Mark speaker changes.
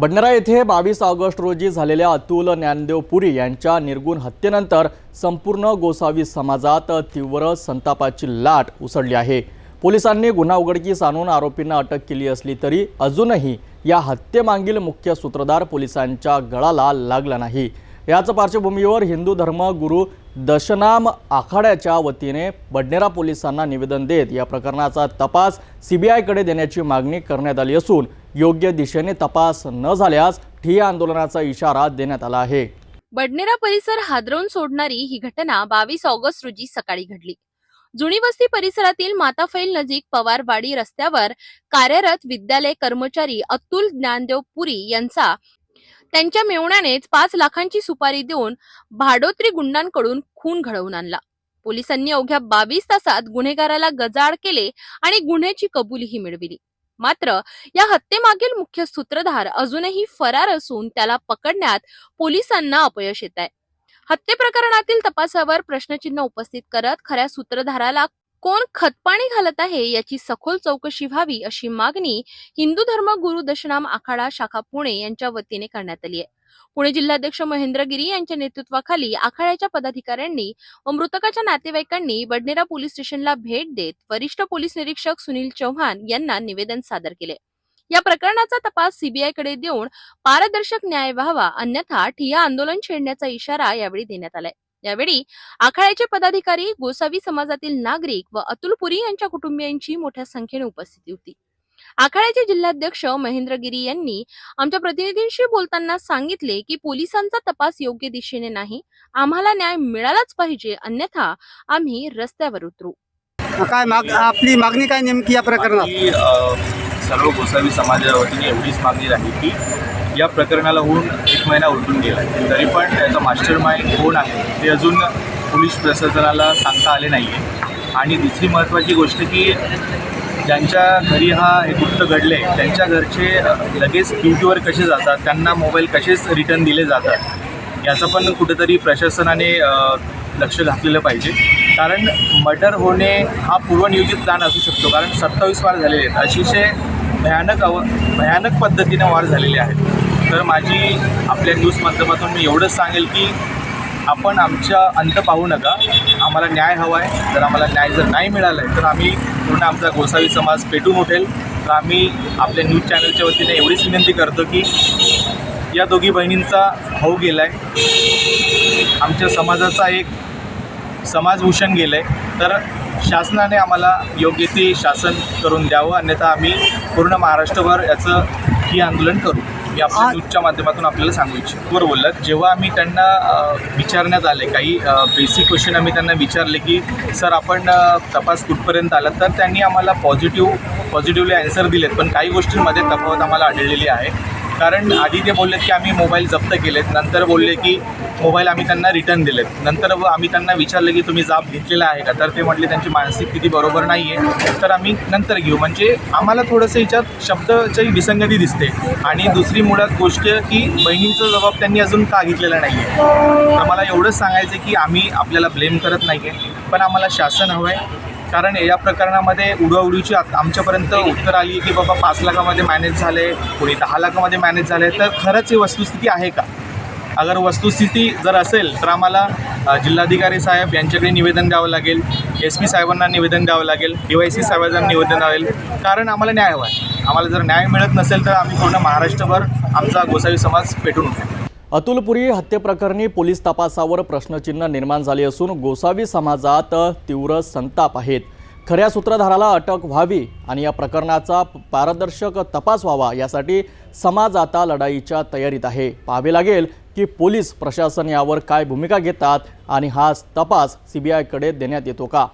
Speaker 1: बंडारा येथे बावीस ऑगस्ट रोजी झालेल्या अतुल ज्ञानदेव पुरी यांच्या निर्गुण हत्येनंतर संपूर्ण गोसावी समाजात तीव्र संतापाची लाट उसळली आहे. पोलिसांनी गुन्हा उघडकीस आणून आरोपींना अटक केली असली तरी अजूनही या हत्येमागील मुख्य सूत्रधार पोलिसांच्या गळाला लागला नाही. याच पार्श्वभूमीवर हिंदू धर्म गुरु दशनाम आखाड्याच्या वतीने बडनेरा पोलिसांना निवेदन देत या प्रकरणाचा तपास सीबीआयकडे देण्याची मागणी करण्यात आली असून योग्य दिशेने तपास न झाल्यास ठिय्या आंदोलनाचा इशारा देण्यात आला आहे.
Speaker 2: बडनेरा परिसर हादरवून सोडणारी ही घटना बावीस ऑगस्ट रोजी सकाळी घडली. जुनी वस्ती परिसरातील माताफैल नजीक पवारवाडी रस्त्यावर कार्यरत विद्यालय कर्मचारी अतुल ज्ञानदेव पुरी यांचा त्यांच्या मेवण्यानेच पाच लाखांची सुपारी देऊन भाडोत्री गुंडांकडून खून घडवून आणला. पोलिसांनी अवघ्या बावीस तासात गुन्हेगाराला गजाड केले आणि गुन्ह्याची कबुलीही मिळविली. मात्र या हत्येमागील मुख्य सूत्रधार अजूनही फरार असून त्याला पकडण्यात पोलिसांना अपयश येत आहे हत्ये प्रकरणातील तपासावर प्रश्नचिन्ह उपस्थित करत खऱ्या सूत्रधाराला कोण खतपाणी घालत आहे याची सखोल चौकशी व्हावी अशी मागणी हिंदू धर्म गुरु दशनाम आखाडा शाखा पुणे यांच्या वतीने करण्यात आली आहे. पुणे जिल्हाध्यक्ष महेंद्र गिरी यांच्या नेतृत्वाखाली आखाड्याच्या पदाधिकाऱ्यांनी व मृतकाच्या नातेवाईकांनी बडनेरा पोलीस स्टेशनला भेट देत वरिष्ठ पोलीस निरीक्षक सुनील चव्हाण यांना निवेदन सादर केले. या प्रकरणाचा तपास सीबीआयकडे देऊन पारदर्शक न्याय व्हावा अन्यथा ठिया आंदोलन छेडण्याचा इशारा यावेळी देण्यात आलाय. यावेळी आखाड्याचे पदाधिकारी गोसावी समाजातील नागरिक व अतुल पुरी यांच्या कुटुंबियांची मोठ्या संख्येने उपस्थिती होती. आखाड्याचे जिल्हाध्यक्ष महेंद्र गिरी यांनी आमच्या प्रतिनिधींशी बोलताना सांगितले की पोलिसांचा तपास योग्य दिशेने नाही. आम्हाला न्याय मिळालाच पाहिजे अन्यथा आम्ही रस्त्यावर उतरू.
Speaker 3: काय माग आपली मागणी काय नेमकी या प्रकरणात?
Speaker 4: सर्व गोसावी समाजाच्या वतीने एवढीच मागणी राहील की या प्रकरणाला होऊन एक महिना उलटून गेला आहे. तरी पण त्याचा मास्टर माइंड कोण आहे ते अजून पोलीस प्रशासनाला सांगता आले नाही आहे आणि दुसरी महत्त्वाची गोष्ट की ज्यांच्या घरी हा हे गुप्त घडले त्यांच्या घरचे लगेच ड्युटीवर कसे जातात त्यांना मोबाईल कसेच रिटर्न दिले जातात याचं पण कुठेतरी प्रशासनाने लक्ष घातलेलं पाहिजे. कारण मर्डर होणे हा पूर्वनियोजित प्लॅन असू शकतो कारण सत्तावीस वार झालेले आहेत. अतिशय भयानक अव भयानक पद्धतीने वार झालेले आहेत. तर माझी आपल्या न्यूज माध्यमातून मी एवढंच सांगेल की आपण आमच्या अंत पाहू नका. आम्हाला न्याय हवा आहे जर आम्हाला न्याय जर नाही मिळाला आहे तर आम्ही पूर्ण आमचा गोसावी समाज पेटून उठेल. तर आम्ही आपल्या न्यूज चॅनलच्या वतीने एवढीच विनंती करतो की या दोघी बहिणींचा भाऊ गेला आहे आमच्या समाजाचा एक समाजभूषण गेलं आहे तर शासनाने आम्हाला योग्य ते शासन करून द्यावं. अन्यथा आम्ही पूर्ण महाराष्ट्रभर याचं ही आंदोलन करू. मी आपल्या न्यूजच्या माध्यमातून आपल्याला सांगू इच्छितो. बरोबर बोललात. जेव्हा आम्ही त्यांना विचारण्यात आले काही बेसिक क्वेश्चन आम्ही त्यांना विचारले की सर आपण तपास कुठपर्यंत आला तर त्यांनी आम्हाला पॉझिटिव्ह पॉझिटिव्हली आन्सर दिलेत. पण काही गोष्टींमध्ये तफावत आम्हाला आढळलेली आहे. कारण आधी ते बोललेत की आम्ही मोबाईल जप्त केलेत नंतर बोलले की मोबाईल आम्ही त्यांना रिटर्न दिलेत. नंतर व आम्ही त्यांना विचारलं की तुम्ही जाब घेतलेला आहे का? तर ते म्हटले त्यांची मानसिक स्थिती बरोबर नाही आहे तर आम्ही नंतर घेऊ. म्हणजे आम्हाला थोडंसं याच्यात शब्दाची विसंगती दिसते. आणि दुसरी मुळात गोष्ट की बहिणींचा जबाब त्यांनी अजून का घेतलेला नाही आहे तर मला एवढंच सांगायचं आहे की आम्ही आपल्याला ब्लेम करत नाही आहे पण आम्हाला शासन हवं आहे कारण या प्रकरणामध्ये उडवाउडीची आमच्यापर्यंत उत्तर आली आहे की बाबा पाच लाखामध्ये मॅनेज झाले कोणी दहा लाखामध्ये मॅनेज झाले तर खरंच ही वस्तुस्थिती आहे का? अगर वस्तुस्थिती जर असेल तर आम्हाला जिल्हाधिकारी साहेब यांच्याकडे निवेदन द्यावं लागेल एस पी साहेबांना निवेदन द्यावं लागेल डी वाय सी साहेबांना निवेदन द्यावं लागेल. कारण आम्हाला न्याय हवा आहे. आम्हाला जर न्याय मिळत नसेल तर आम्ही पूर्ण महाराष्ट्रभर आमचा गोसावी समाज पेटून उठेल.
Speaker 1: अतुलपुरी हत्येप्रकरणी पोलीस तपासावर प्रश्नचिन्ह निर्माण झाले असून गोसावी समाजात तीव्र संताप आहेत. खऱ्या सूत्रधाराला अटक व्हावी आणि या प्रकरणाचा पारदर्शक तपास व्हावा यासाठी समाज आता लढाईच्या तयारीत आहे. पाहावे लागेल की पोलीस प्रशासन यावर काय भूमिका घेतात आणि हा तपास सीबीआयकडे देण्यात येतो का?